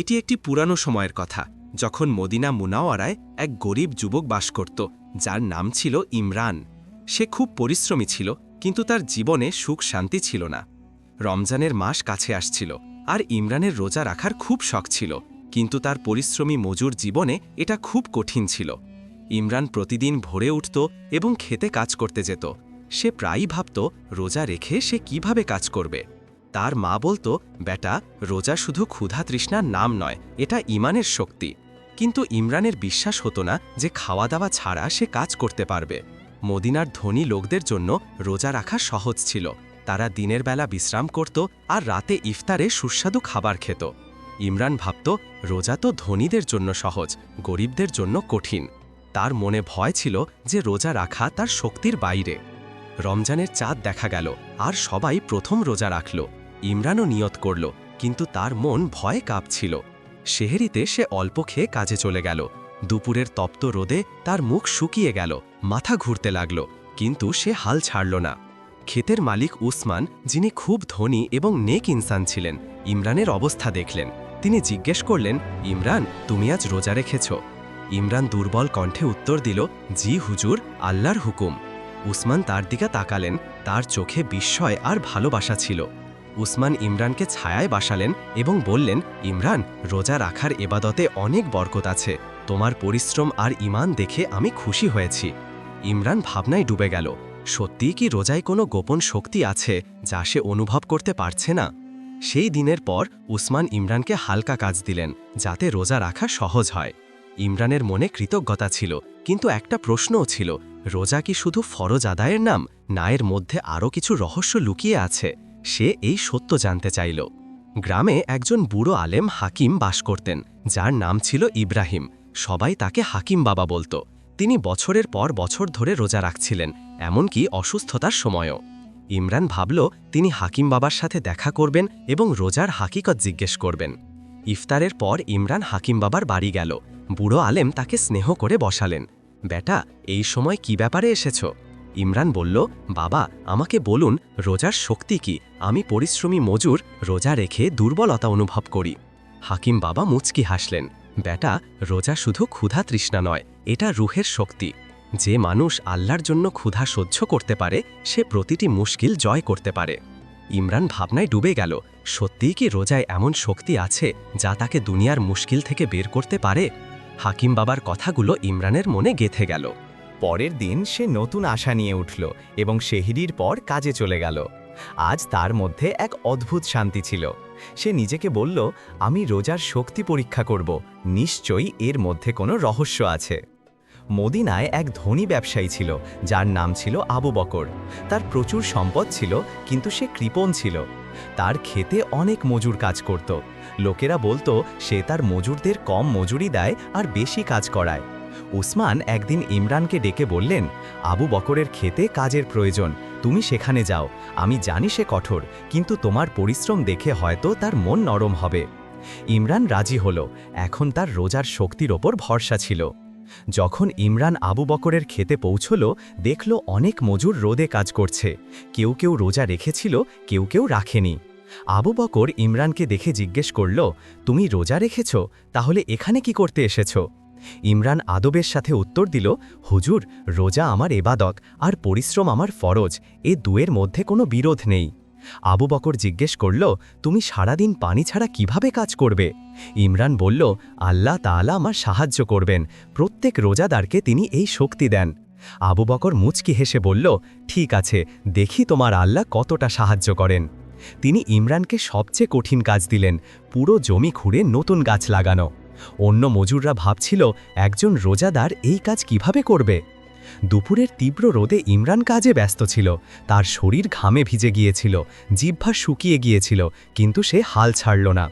এটি একটি পুরানো সময়ের কথা, যখন মদিনা মুনাওয়ারায় এক গরিব যুবক বাস করত, যার নাম ছিল ইমরান। সে খুব পরিশ্রমী ছিল, কিন্তু তার জীবনে সুখ শান্তি ছিল না। রমজানের মাস কাছে আসছিল, আর ইমরানের রোজা রাখার খুব শখ ছিল, কিন্তু তার পরিশ্রমী মজুর জীবনে এটা খুব কঠিন ছিল। ইমরান প্রতিদিন ভোরে উঠত এবং খেতে কাজ করতে যেত। সে প্রায়ই ভাবত, রোজা রেখে সে কীভাবে কাজ করবে। তার মা বলতো, বেটা, রোজা শুধু ক্ষুধা তৃষ্ণার নাম নয়, এটা ইমানের শক্তি। কিন্তু ইমরানের বিশ্বাস হতো না যে খাওয়া দাওয়া ছাড়া সে কাজ করতে পারবে। মদিনার ধনী লোকদের জন্য রোজা রাখা সহজ ছিল। তারা দিনের বেলা বিশ্রাম করত আর রাতে ইফতারে সুস্বাদু খাবার খেত। ইমরান ভাবত, রোজা তো ধনীদের জন্য সহজ, গরিবদের জন্য কঠিন। তার মনে ভয় ছিল যে রোজা রাখা তার শক্তির বাইরে। রমজানের চাঁদ দেখা গেল, আর সবাই প্রথম রোজা রাখল। ইমরানও নিয়ত করল, কিন্তু তার মন ভয়ে কাঁপছিল। শেহেরিতে সে অল্প খেয়ে কাজে চলে গেল। দুপুরের তপ্ত রোদে তার মুখ শুকিয়ে গেল, মাথা ঘুরতে লাগল, কিন্তু সে হাল ছাড়ল না। ক্ষেতের মালিক উসমান, যিনি খুব ধনী এবং নেক ইনসান ছিলেন, ইমরানের অবস্থা দেখলেন। তিনি জিজ্ঞেস করলেন, ইমরান, তুমি আজ রোজা রেখেছ? ইমরান দুর্বল কণ্ঠে উত্তর দিল, জি হুজুর, আল্লাহর হুকুম। উসমান তার দিকে তাকালেন, তার চোখে বিস্ময় আর ভালোবাসা ছিল। উসমান ইমরানকে ছায়ায় বাসালেন এবং বললেন, ইমরান, রোজা রাখার এবাদতে অনেক বরকত আছে। তোমার পরিশ্রম আর ইমান দেখে আমি খুশি হয়েছি ইমরান ভাবনায় ডুবে গেল। সত্যিই কি রোজায় কোনো গোপন শক্তি আছে যা সে অনুভব করতে পারছে না? সেই দিনের পর উসমান ইমরানকে হালকা কাজ দিলেন, যাতে রোজা রাখা সহজ হয়। ইমরানের মনে কৃতজ্ঞতা ছিল, কিন্তু একটা প্রশ্নও ছিল, রোজা কি শুধু ফরজ আদায়ের নাম? না, এর মধ্যে আরও কিছু রহস্য লুকিয়ে আছে। সে এই সত্য জানতে চাইল। গ্রামে একজন বুড়ো আলেম হাকিম বাস করতেন, যার নাম ছিল ইব্রাহিম। সবাই তাকে হাকিম বাবা বলতো। তিনি বছরের পর বছর ধরে রোজা রাখছিলেন, এমনকি অসুস্থতার সময়ও। ইমরান ভাবল, তিনি হাকিম বাবার সাথে দেখা করবেন এবং রোজার হাকিকত জিজ্ঞেস করবেন। ইফতারের পর ইমরান হাকিম বাবার বাড়ি গেল। বুড়ো আলেম তাকে স্নেহ করে বসালেন, বেটা, এই সময় কি ব্যাপারে এসেছ? ইমরান বলল, বাবা, আমাকে বলুন, রোজার শক্তি কি? আমি পরিশ্রমী মজুর, রোজা রেখে দুর্বলতা অনুভব করি। হাকিম বাবা মুচকি হাসলেন বেটা রোজা শুধু ক্ষুধা তৃষ্ণা নয়, এটা রুহের শক্তি। যে মানুষ আল্লাহর জন্য ক্ষুধা সহ্য করতে পারে, সে প্রতিটি মুশকিল জয় করতে পারে। ইমরান ভাবনায় ডুবে গেল, সত্যিই কি রোজায় এমন শক্তি আছে, যা তাকে দুনিয়ার মুশকিল থেকে বের করতে পারে? হাকিম বাবার কথাগুলো ইমরানের মনে গেথে গেল। পরের দিন সে নতুন আশা নিয়ে উঠল এবং সেহিরির পর কাজে চলে গেল। আজ তার মধ্যে এক অদ্ভুত শান্তি ছিল। সে নিজেকে বলল, আমি রোজার শক্তি পরীক্ষা করব, নিশ্চয়ই এর মধ্যে কোনো রহস্য আছে। মদিনায় এক ধনী ব্যবসায়ী ছিল, যার নাম ছিল আবু বকর। তার প্রচুর সম্পদ ছিল, কিন্তু সে কৃপণ ছিল। তার খেতে অনেক মজুর কাজ করত। লোকেরা বলতো, সে তার মজুরদের কম মজুরি দেয় আর বেশি কাজ করায়। উসমান একদিন ইমরানকে ডেকে বললেন, আবু বকরের খেতে কাজের প্রয়োজন, তুমি সেখানে যাও। আমি জানি সে কঠোর, কিন্তু তোমার পরিশ্রম দেখে হয়তো তার মন নরম হবে। ইমরান রাজি হল। এখন তার রোজার শক্তির ওপর ভরসা ছিল। যখন ইমরান আবু বকরের খেতে পৌঁছল, দেখল অনেক মজুর রোদে কাজ করছে। কেউ কেউ রোজা রেখেছিল, কেউ কেউ রাখেনি। আবু বকর ইমরানকে দেখে জিজ্ঞেস করল, তুমি রোজা রেখেছ? তাহলে এখানে কি করতে এসেছ? ইমরান আদবের সাথে উত্তর দিল, হুজুর, রোজা আমার এবাদক আর পরিশ্রম আমার ফরজ, এ দুয়ের মধ্যে কোনো বিরোধ নেই। আবু বকর জিজ্ঞেস করল, তুমি সারাদিন পানি ছাড়া কীভাবে কাজ করবে? ইমরান বলল, আল্লাহ তাআলা আমার সাহায্য করবেন, প্রত্যেক রোজাদারকে তিনি এই শক্তি দেন। আবু বকর মুচকি হেসে বলল, ঠিক আছে, দেখি তোমার আল্লাহ কতটা সাহায্য করেন। তিনি ইমরানকে সবচেয়ে কঠিন কাজ দিলেন, পুরো জমি খুঁড়ে নতুন গাছ লাগানো। অন্য মজুররা ভাবছিল, একজন রোজাদার এই কাজ কীভাবে করবে? দুপুরের তীব্র রোদে ইমরান কাজে ব্যস্ত ছিল। তার শরীর ঘামে ভিজে গিয়েছিল, জিহ্বা শুকিয়ে গিয়েছিল, কিন্তু সে হাল ছাড়ল না।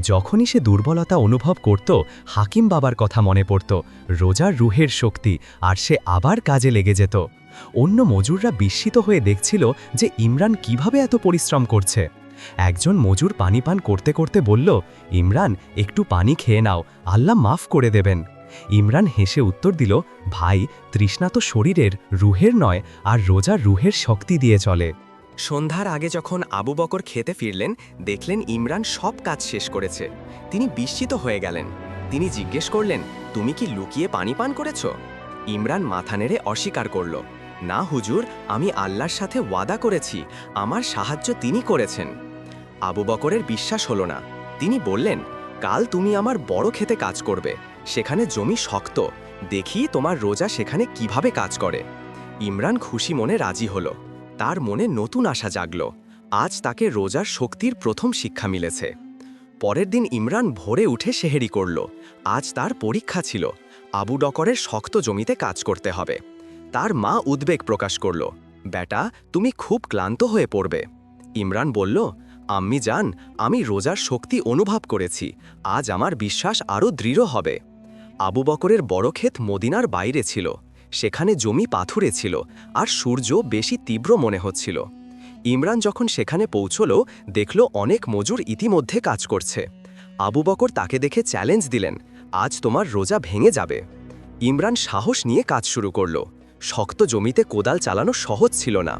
যখনই সে দুর্বলতা অনুভব করত, হাকিম বাবার কথা মনে পড়ত, রোজার রুহের শক্তি, আর সে আবার কাজে লেগে যেত। অন্য মজুররা বিস্মিত হয়ে দেখছিল যে ইমরান কীভাবে এত পরিশ্রম করছে। একজন মজুর পানি পান করতে করতে বলল, ইমরান, একটু পানি খেয়ে নাও, আল্লাহ মাফ করে দেবেন। ইমরান হেসে উত্তর দিল, ভাই, তৃষ্ণা তো শরীরের, রুহের নয়, আর রোজা রুহের শক্তি দিয়ে চলে। সন্ধ্যার আগে যখন আবু বকর খেতে ফিরলেন, দেখলেন ইমরান সব কাজ শেষ করেছে। তিনি বিস্মিত হয়ে গেলেন। তিনি জিজ্ঞেস করলেন, তুমি কি লুকিয়ে পানি পান করেছ? ইমরান মাথা নেড়ে অস্বীকার করল। না হুজুর, আমি আল্লাহর সাথে ওয়াদা করেছি, আমার সাহায্য তিনি করেছেন। আবু বকরের বিশ্বাস হলো না। তিনি বললেন, কাল তুমি আমার বড় খেতে কাজ করবে, সেখানে জমি শক্ত, দেখি তোমার রোজা সেখানে কীভাবে কাজ করে। ইমরান খুশি মনে রাজি হলো। তার মনে নতুন আশা জাগল। আজ তাকে রোজার শক্তির প্রথম শিক্ষা মিলেছে। পরের দিন ইমরান ভোরে উঠে সেহেরি করল। আজ তার পরীক্ষা ছিল, আবু ডকরের শক্ত জমিতে কাজ করতে হবে। তার মা উদ্বেগ প্রকাশ করল, বেটা, তুমি খুব ক্লান্ত হয়ে পড়বে। ইমরান বলল, আম্মি যান আমি রোজার শক্তি অনুভব করেছি, আজ আমার বিশ্বাস আরও দৃঢ় হবে। আবু বকরের বড় ক্ষেত মদিনার বাইরে ছিল, সেখানে জমি পাথুরে ছিল, আর সূর্য বেশি তীব্র মনে হচ্ছিল। ইমরান যখন সেখানে পৌঁছল, দেখল অনেক মজুর ইতিমধ্যে কাজ করছে। আবু বকর তাকে দেখে চ্যালেঞ্জ দিলেন, আজ তোমার রোজা ভেঙে যাবে। ইমরান সাহস নিয়ে কাজ শুরু করল। শক্ত জমিতে কোদাল চালানো সহজ ছিল না।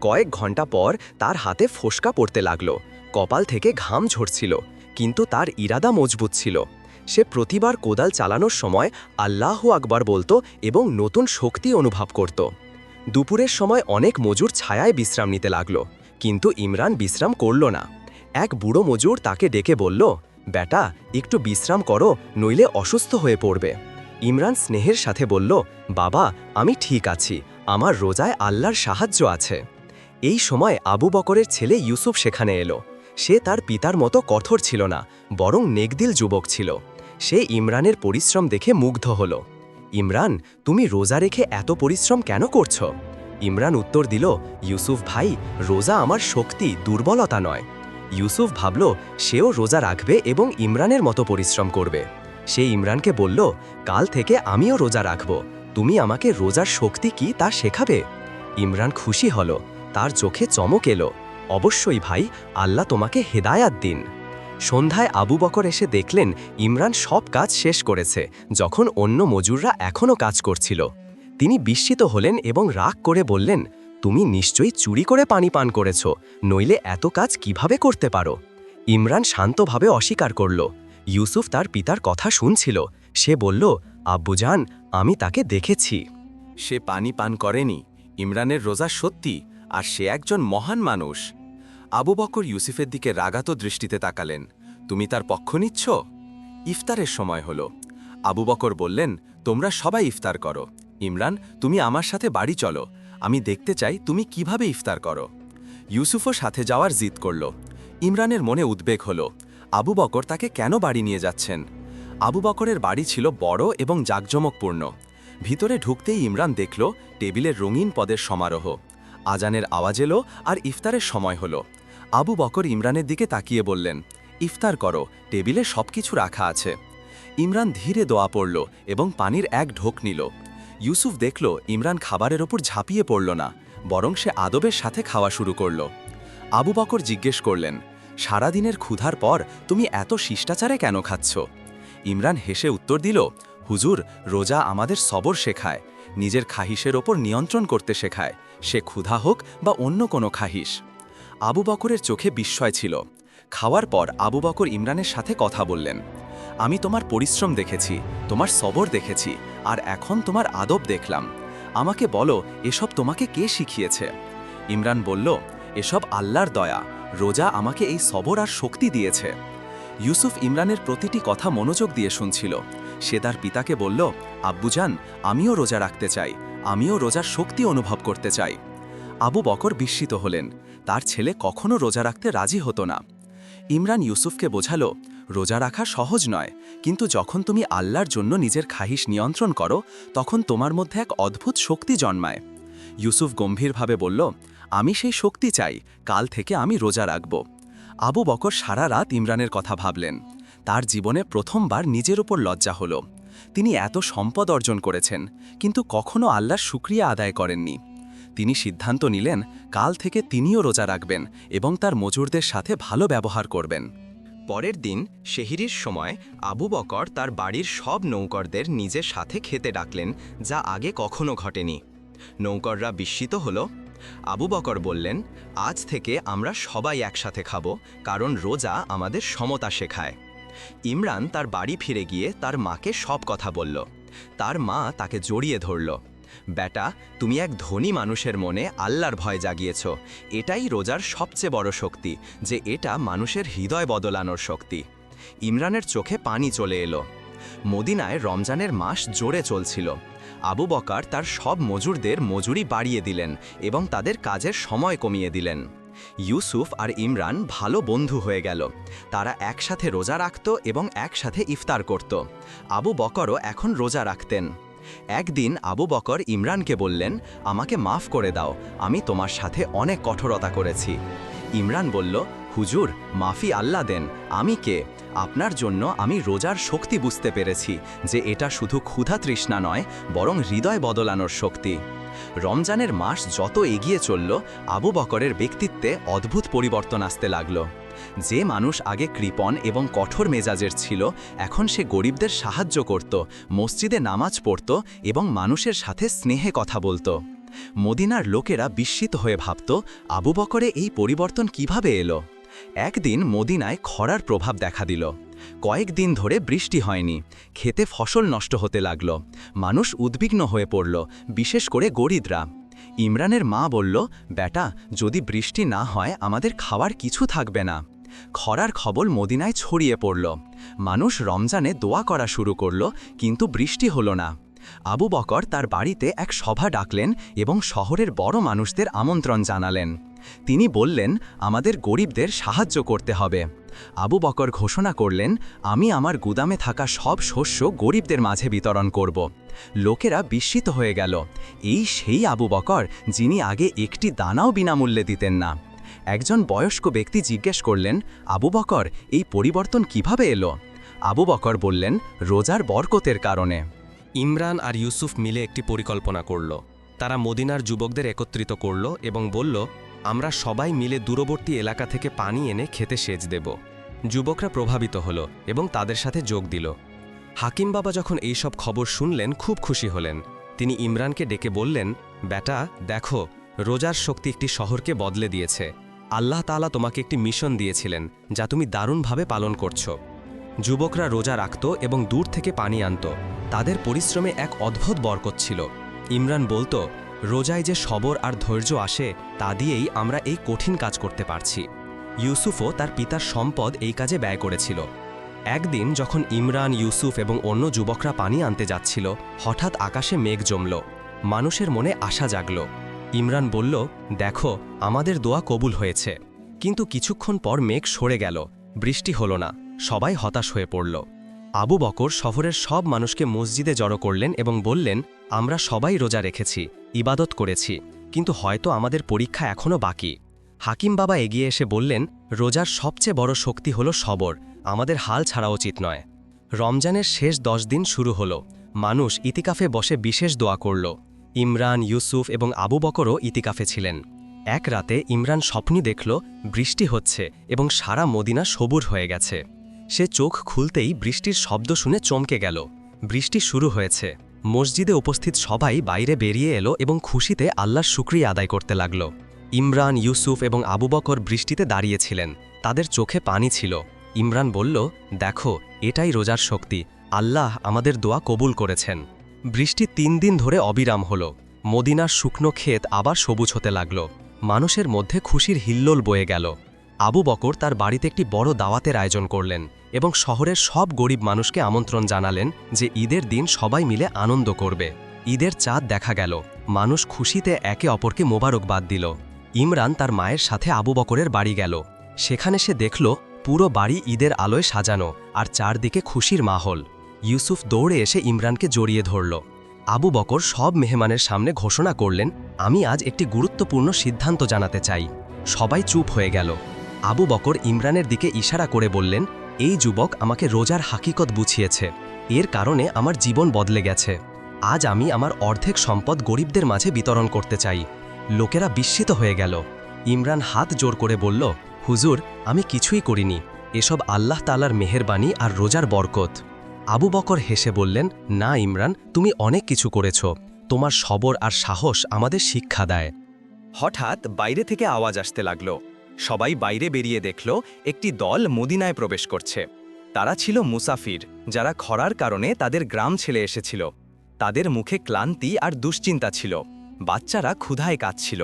কয়েক ঘণ্টা পর তার হাতে ফোসকা পড়তে লাগল। কপাল থেকে ঘাম ঝরছিল, কিন্তু তার ইরাদা মজবুত ছিল। সে প্রতিবার কোদাল চালানোর সময় আল্লাহ আকবার বলতো এবং নতুন শক্তি অনুভব করত। দুপুরের সময় অনেক মজুর ছায়ায় বিশ্রাম নিতে লাগল, কিন্তু ইমরান বিশ্রাম করল না। এক বুড়ো মজুর তাকে ডেকে বলল, বেটা, একটু বিশ্রাম করো, নইলে অসুস্থ হয়ে পড়বে। ইমরান স্নেহের সাথে বলল, বাবা, আমি ঠিক আছি। আমার রোজায় আল্লাহর সাহায্য আছে। এই সময় আবু বকরের ছেলে ইউসুফ সেখানে এলো। সে তার পিতার মতো কঠোর ছিল না, বরং নেকদিল যুবক ছিল। সে ইমরানের পরিশ্রম দেখে মুগ্ধ হল। ইমরান, তুমি রোজা রেখে এত পরিশ্রম কেন করছ? ইমরান উত্তর দিল, ইউসুফ ভাই, রোজা আমার শক্তি, দুর্বলতা নয়। ইউসুফ ভাবল, সেও রোজা রাখবে এবং ইমরানের মতো পরিশ্রম করবে। সে ইমরানকে বলল, কাল থেকে আমিও রোজা রাখব। তুমি আমাকে রোজার শক্তি কি তা শেখাবে? ইমরান খুশি হল। তার চোখে চমক এলো। অবশ্যই ভাই, আল্লাহ তোমাকে হেদায়াত দিন। সন্ধ্যায় আবু বকর এসে দেখলেন, ইমরান সব কাজ শেষ করেছে, যখন অন্য মজুররা এখনও কাজ করছিল। তিনি বিস্মিত হলেন এবং রাগ করে বললেন, তুমি নিশ্চয়ই চুরি করে পানি পান করেছ, নইলে এত কাজ কীভাবে করতে পারো? ইমরান শান্তভাবে অস্বীকার করল। ইউসুফ তার পিতার কথা শুনছিল। সে বলল আব্বুজান আমি তাকে দেখেছি। সে পানি পান করেনি, ইমরানের রোজা সত্যি, আর সে একজন মহান মানুষ। আবু বকর ইউসুফের দিকে রাগাত দৃষ্টিতে তাকালেন। তুমি তার পক্ষ নিচ্ছ? ইফতারের সময় হলো। আবু বকর বললেন, তোমরা সবাই ইফতার করো। ইমরান, তুমি আমার সাথে বাড়ি চলো। আমি দেখতে চাই তুমি কীভাবে ইফতার করো। ইউসুফও সাথে যাওয়ার জিদ করল। ইমরানের মনে উদ্বেগ হলো। আবু বকর তাকে কেন বাড়ি নিয়ে যাচ্ছেন? আবু বকরের বাড়ি ছিল বড় এবং জাঁকজমকপূর্ণ। ভিতরে ঢুকতেই ইমরান দেখল টেবিলের রঙিন পদের সমারোহ। আজানের আওয়াজ এলো আর ইফতারের সময় হলো। আবু বকর ইমরানের দিকে তাকিয়ে বললেন, ইফতার করো, টেবিলে সবকিছু রাখা আছে। ইমরান ধীরে দোয়া পড়ল এবং পানির এক ঢোক নিল। ইউসুফ দেখল ইমরান খাবারের ওপর ঝাঁপিয়ে পড়ল না, বরং সে আদবের সাথে খাওয়া শুরু করল। আবু বকর জিজ্ঞেস করলেন সারাদিনের ক্ষুধার পর তুমি এত শিষ্টাচারে কেন খাচ্ছ? ইমরান হেসে উত্তর দিল, হুজুর, রোজা আমাদের সবর শেখায়, নিজের খাহিসের ওপর নিয়ন্ত্রণ করতে শেখায়, সে ক্ষুধা হোক বা অন্য কোনো খাহিস আবু বকরের চোখে বিস্ময় ছিল। খাওয়ার পর আবু বকর ইমরানের সাথে কথা বললেন, আমি তোমার পরিশ্রম দেখেছি, তোমার সবর দেখেছি, আর এখন তোমার আদব দেখলাম। আমাকে বলো, এসব তোমাকে কে শিখিয়েছে? ইমরান বলল, এসব আল্লাহর দয়া রোজা আমাকে এই সবর আর শক্তি দিয়েছে। ইউসুফ ইমরানের প্রতিটি কথা মনোযোগ দিয়ে শুনছিল। সে তার পিতাকে বলল, আব্বুজান, আমিও রোজা রাখতে চাই। আমিও রোজার শক্তি অনুভব করতে চাই। আবু বকর বিস্মিত হলেন, তার ছেলে কখনো রোজা রাখতে রাজি হতো না। ইমরান ইউসুফকে বোঝালো, রোজা রাখা সহজ নয়, কিন্তু যখন তুমি আল্লাহর জন্য নিজের খাহিস নিয়ন্ত্রণ করো, তখন তোমার মধ্যে এক অদ্ভুত শক্তি জন্মায়। ইউসুফ গম্ভীরভাবে বলল আমি সেই শক্তি চাই, কাল থেকে আমি রোজা রাখব। আবু বকর সারা রাত ইমরানের কথা ভাবলেন। তার জীবনে প্রথমবার নিজের উপর লজ্জা হল। তিনি এত সম্পদ অর্জন করেছেন, কিন্তু কখনো আল্লাহর শুক্রিয়া আদায় করেননি। তিনি সিদ্ধান্ত নিলেন, কাল থেকে তিনিও রোজা রাখবেন এবং তার মজুরদের সাথে ভালো ব্যবহার করবেন। পরের দিন শেহিরির সময় আবু বকর তার বাড়ির সব নৌকরদের নিজের সাথে খেতে ডাকলেন, যা আগে কখনো ঘটেনি। নৌকররা বিস্মিত হল আবু বকর বললেন, আজ থেকে আমরা সবাই একসাথে খাব, কারণ রোজা আমাদের সমতা শেখায়। ইমরান তার বাড়ি ফিরে গিয়ে তার মাকে সব কথা বলল। তার মা তাকে জড়িয়ে ধরল। বেটা, তুমি এক ধনী মানুষের মনে আল্লাহর ভয় জাগিয়েছ। এটাই রোজার সবচেয়ে বড় শক্তি, যে এটা মানুষের হৃদয় বদলানোর শক্তি। ইমরানের চোখে পানি চলে এলো। মদিনায় রমজানের মাস জোরে চলছিল। আবু বকার তার সব মজুরদের মজুরি বাড়িয়ে দিলেন এবং তাদের কাজের সময় কমিয়ে দিলেন। ইউসুফ আর ইমরান ভালো বন্ধু হয়ে গেল। তারা একসাথে রোজা রাখত এবং একসাথে ইফতার করত। আবু বকরও এখন রোজা রাখতেন। একদিন আবু বকর ইমরানকে বললেন, আমাকে মাফ করে দাও, আমি তোমার সাথে অনেক কঠোরতা করেছি। ইমরান বলল হুজুর, মাফি আল্লাহ দেন, আমি কে? আপনার জন্য আমি রোজার শক্তি বুঝতে পেরেছি যে এটা শুধু ক্ষুধা তৃষ্ণা নয়, বরং হৃদয় বদলানোর শক্তি। রমজানের মাস যত এগিয়ে চলল, আবু বকরের ব্যক্তিত্বে অদ্ভুত পরিবর্তন আসতে লাগল। যে মানুষ আগে কৃপণ এবং কঠোর মেজাজের ছিল, এখন সে গরিবদের সাহায্য করত, মসজিদে নামাজ পড়ত এবং মানুষের সাথে স্নেহে কথা বলতো। মদিনার লোকেরা বিস্মিত হয়ে ভাবত, আবু বকরে এই পরিবর্তন কীভাবে এলো? একদিন মদিনায় খরার প্রভাব দেখা দিল। কয়েকদিন ধরে বৃষ্টি হয়নি। খেতে ফসল নষ্ট হতে লাগল। মানুষ উদ্বিগ্ন হয়ে পড়ল, বিশেষ করে গরিবরা। ইমরানের মা বলল, বেটা, যদি বৃষ্টি না হয়, আমাদের খাওয়ার কিছু থাকবে না। খরার খবর মদিনায় ছড়িয়ে পড়ল। মানুষ রমজানে দোয়া করা শুরু করল, কিন্তু বৃষ্টি হলো না। আবু বকর তার বাড়িতে এক সভা ডাকলেন এবং শহরের বড় মানুষদের আমন্ত্রণ জানালেন। তিনি বললেন, আমাদের গরিবদের সাহায্য করতে হবে। আবু বকর ঘোষণা করলেন, আমি আমার গুদামে থাকা সব শস্য গরিবদের মাঝে বিতরণ করব। লোকেরা বিস্মিত হয়ে গেল। এই সেই আবু বকর, যিনি আগে একটি দানাও বিনামূল্যে দিতেন না। একজন বয়স্ক ব্যক্তি জিজ্ঞেস করলেন, আবু বকর, এই পরিবর্তন কীভাবে এলো? আবু বকর বললেন, রোজার বরকতের কারণে। ইমরান আর ইউসুফ মিলে একটি পরিকল্পনা করল। তারা মদিনার যুবকদের একত্রিত করল এবং বলল, আমরা সবাই মিলে দূরবর্তী এলাকা থেকে পানি এনে খেতে সেচ দেব। যুবকরা প্রভাবিত হল এবং তাদের সাথে যোগ দিল। হাকিম বাবা যখন এই সব খবর শুনলেন, খুব খুশি হলেন। তিনি ইমরানকে ডেকে বললেন, বেটা, দেখো, রোজার শক্তি একটি শহরকে বদলে দিয়েছে। আল্লাহ তাআলা তোমাকে একটি মিশন দিয়েছিলেন, যা তুমি দারুণভাবে পালন করছ। যুবকরা রোজা রাখত এবং দূর থেকে পানি আনত। তাদের পরিশ্রমে এক অদ্ভুত বরকত ছিল। ইমরান বলতো, রোজায় যে সবর আর ধৈর্য আসে, তা দিয়েই আমরা এই কঠিন কাজ করতে পারছি। ইউসুফও তার পিতার সম্পদ এই কাজে ব্যয় করেছিল। একদিন যখন ইমরান, ইউসুফ এবং অন্য যুবকরা পানি আনতে যাচ্ছিল, হঠাৎ আকাশে মেঘ জমল। মানুষের মনে আশা জাগল। ইমরান বলল, দেখো, আমাদের দোয়া কবুল হয়েছে। কিন্তু কিছুক্ষণ পর মেঘ সরে গেল। বৃষ্টি হলো না। সবাই হতাশ হয়ে পড়ল। আবু বকর শহরের সব মানুষকে মসজিদে জড়ো করলেন এবং বললেন, আমরা সবাই রোজা রেখেছি, ইবাদত করেছি, কিন্তু হয়তো আমাদের পরীক্ষা এখনও বাকি। হাকিম বাবা এগিয়ে এসে বললেন, রোজার সবচেয়ে বড় শক্তি হল সবর, আমাদের হাল ছাড়া উচিত নয়। রমজানের শেষ দশ দিন শুরু হলো। মানুষ ইতিকাফে বসে বিশেষ দোয়া করল। ইমরান, ইউসুফ এবং আবু বকরও ইতিকাফে ছিলেন। এক রাতে ইমরান স্বপ্নি দেখল, বৃষ্টি হচ্ছে এবং সারা মদিনা সবুর হয়ে গেছে। সে চোখ খুলতেই বৃষ্টির শব্দ শুনে চমকে গেল। বৃষ্টি শুরু হয়েছে। মসজিদে উপস্থিত সবাই বাইরে বেরিয়ে এলো এবং খুশিতে আল্লাহর শুক্রিয়া আদায় করতে লাগল। ইমরান, ইউসুফ এবং আবু বকর বৃষ্টিতে দাঁড়িয়েছিলেন। তাদের চোখে পানি ছিল। ইমরান বলল, দেখো, এটাই রোজার শক্তি। আল্লাহ আমাদের দোয়া কবুল করেছেন। বৃষ্টি তিন দিন ধরে অবিরাম হল। মদিনার শুকনো ক্ষেত আবার সবুজ হতে লাগল। মানুষের মধ্যে খুশির হিল্লোল বয়ে গেল। আবু বকর তার বাড়িতে একটি বড় দাওয়াতের আয়োজন করলেন এবং শহরের সব গরিব মানুষকে আমন্ত্রণ জানালেন যে ঈদের দিন সবাই মিলে আনন্দ করবে। ঈদের চাঁদ দেখা গেল। মানুষ খুশিতে একে অপরকে মোবারকবাদ দিল। ইমরান তার মায়ের সাথে আবু বকরের বাড়ি গেল। সেখানে সে দেখল, পুরো বাড়ি ঈদের আলোয় সাজানো আর চারদিকে খুশির মাহল। ইউসুফ দৌড়ে এসে ইমরানকে জড়িয়ে ধরল। আবু বকর সব মেহমানের সামনে ঘোষণা করলেন, আমি আজ একটি গুরুত্বপূর্ণ সিদ্ধান্ত জানাতে চাই। সবাই চুপ হয়ে গেল। আবু বকর ইমরানের দিকে ইশারা করে বললেন, এই যুবক আমাকে রোজার হাকিকত বুঝিয়েছে। এর কারণে আমার জীবন বদলে গেছে। আজ আমি আমার অর্ধেক সম্পদ গরিবদের মাঝে বিতরণ করতে চাই। লোকেরা বিস্মিত হয়ে গেল। ইমরান হাত জোর করে বলল, হুজুর, আমি কিছুই করিনি। এসব আল্লাহ তালার মেহেরবানি আর রোজার বরকত। আবু বকর হেসে বললেন, না ইমরান, তুমি অনেক কিছু করেছ। তোমার সবর আর সাহস আমাদের শিক্ষা দেয়। হঠাৎ বাইরে থেকে আওয়াজ আসতে লাগল। সবাই বাইরে বেরিয়ে দেখল একটি দল মদিনায় প্রবেশ করছে। তারা ছিল মুসাফির, যারা খরার কারণে তাদের গ্রাম ছেড়ে এসেছিল। তাদের মুখে ক্লান্তি আর দুশ্চিন্তা ছিল। বাচ্চারা ক্ষুধায় কাঁদছিল।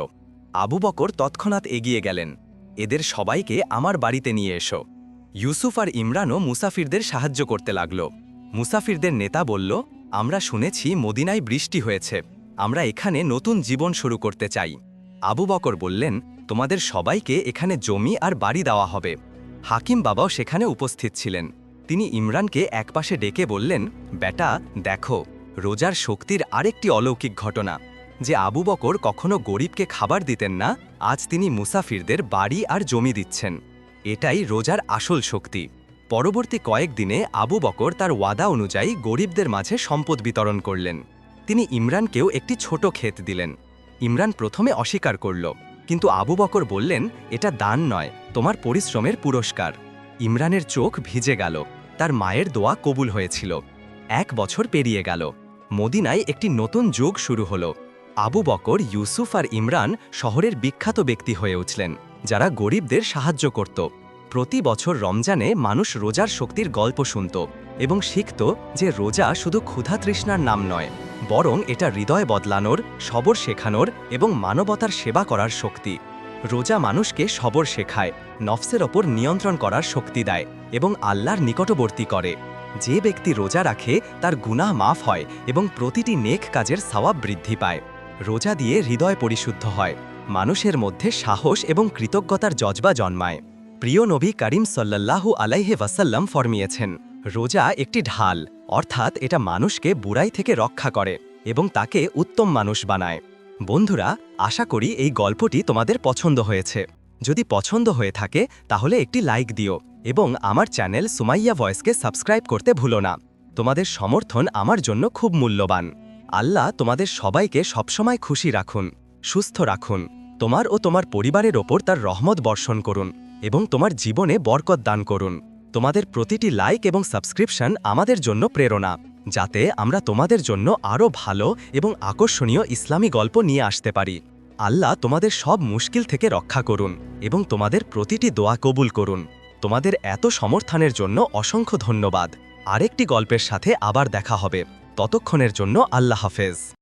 আবু বকর তৎক্ষণাৎ এগিয়ে গেলেন। এদের সবাইকে আমার বাড়িতে নিয়ে এসো। ইউসুফ আর ইমরানও মুসাফিরদের সাহায্য করতে লাগল। মুসাফিরদের নেতা বলল, আমরা শুনেছি মদিনায় বৃষ্টি হয়েছে। আমরা এখানে নতুন জীবন শুরু করতে চাই। আবু বকর বললেন তোমাদের সবাইকে এখানে জমি আর বাড়ি দেওয়া হবে। হাকিম বাবাও সেখানে উপস্থিত ছিলেন। তিনি ইমরানকে একপাশে ডেকে বললেন, বেটা, দেখো, রোজার শক্তির আরেকটি অলৌকিক ঘটনা। যে আবু বকর কখনো গরিবকে খাবার দিতেন না, আজ তিনি মুসাফিরদের বাড়ি আর জমি দিচ্ছেন। এটাই রোজার আসল শক্তি। পরবর্তী কয়েকদিনে আবু বকর তার ওয়াদা অনুযায়ী গরিবদের মাঝে সম্পদ বিতরণ করলেন। তিনি ইমরানকেও একটি ছোট ক্ষেত দিলেন। ইমরান প্রথমে অস্বীকার করল। কিন্তু আবু বকর বললেন, এটা দান নয়, তোমার পরিশ্রমের পুরস্কার। ইমরানের চোখ ভিজে গেল, তার মায়ের দোয়া কবুল হয়েছিল। এক বছর পেরিয়ে গেল, মদিনায় একটি নতুন যুগ শুরু হল। আবু বকর, ইউসুফ আর ইমরান শহরের বিখ্যাত ব্যক্তি হয়ে উঠলেন, যারা গরিবদের সাহায্য করত। প্রতি বছর রমজানে মানুষ রোজার শক্তির গল্প শুনত এবং শিখত যে রোজা শুধু ক্ষুধা তৃষ্ণার নাম নয়, বরং এটা হৃদয় বদলানোর, সবর শেখানোর এবং মানবতার সেবা করার শক্তি। রোজা মানুষকে সবর শেখায়, নফসের ওপর নিয়ন্ত্রণ করার শক্তি দেয় এবং আল্লাহর নিকটবর্তী করে। যে ব্যক্তি রোজা রাখে, তার গুনাহ মাফ হয় এবং প্রতিটি নেক কাজের সওয়াব বৃদ্ধি পায়। রোজা দিয়ে হৃদয় পরিশুদ্ধ হয়, মানুষের মধ্যে সাহস এবং কৃতজ্ঞতার জজবা জন্মায়। প্রিয় নবী করিম সাল্লাল্লাহু আলাইহে ওয়াসাল্লাম ফরমিয়েছেন, রোজা একটি ঢাল, অর্থাৎ এটা মানুষকে বুড়াই থেকে রক্ষা করে এবং তাকে উত্তম মানুষ বানায়। বন্ধুরা, আশা করি এই গল্পটি তোমাদের পছন্দ হয়েছে। যদি পছন্দ হয়ে থাকে, তাহলে একটি লাইক দিও এবং আমার চ্যানেল সুমাইয়া ভয়েসকে সাবস্ক্রাইব করতে ভুলো না। তোমাদের সমর্থন আমার জন্য খুব মূল্যবান। আল্লাহ তোমাদের সবাইকে সবসময় খুশি রাখুন, সুস্থ রাখুন। তোমার ও তোমার পরিবারের ওপর তার রহমত বর্ষণ করুন। এবং তোমার জীবনে বরকত দান করুন। তোমাদের প্রতিটি লাইক এবং সাবস্ক্রিপশন আমাদের জন্য প্রেরণা, যাতে আমরা তোমাদের জন্য আরও ভালো এবং আকর্ষণীয় ইসলামী গল্প নিয়ে আসতে পারি। আল্লাহ তোমাদের সব মুশকিল থেকে রক্ষা করুন এবং তোমাদের প্রতিটি দোয়া কবুল করুন। তোমাদের এত সমর্থনের জন্য অসংখ্য ধন্যবাদ। আরেকটি গল্পের সাথে আবার দেখা হবে। ততক্ষণের জন্য আল্লাহ হাফেজ।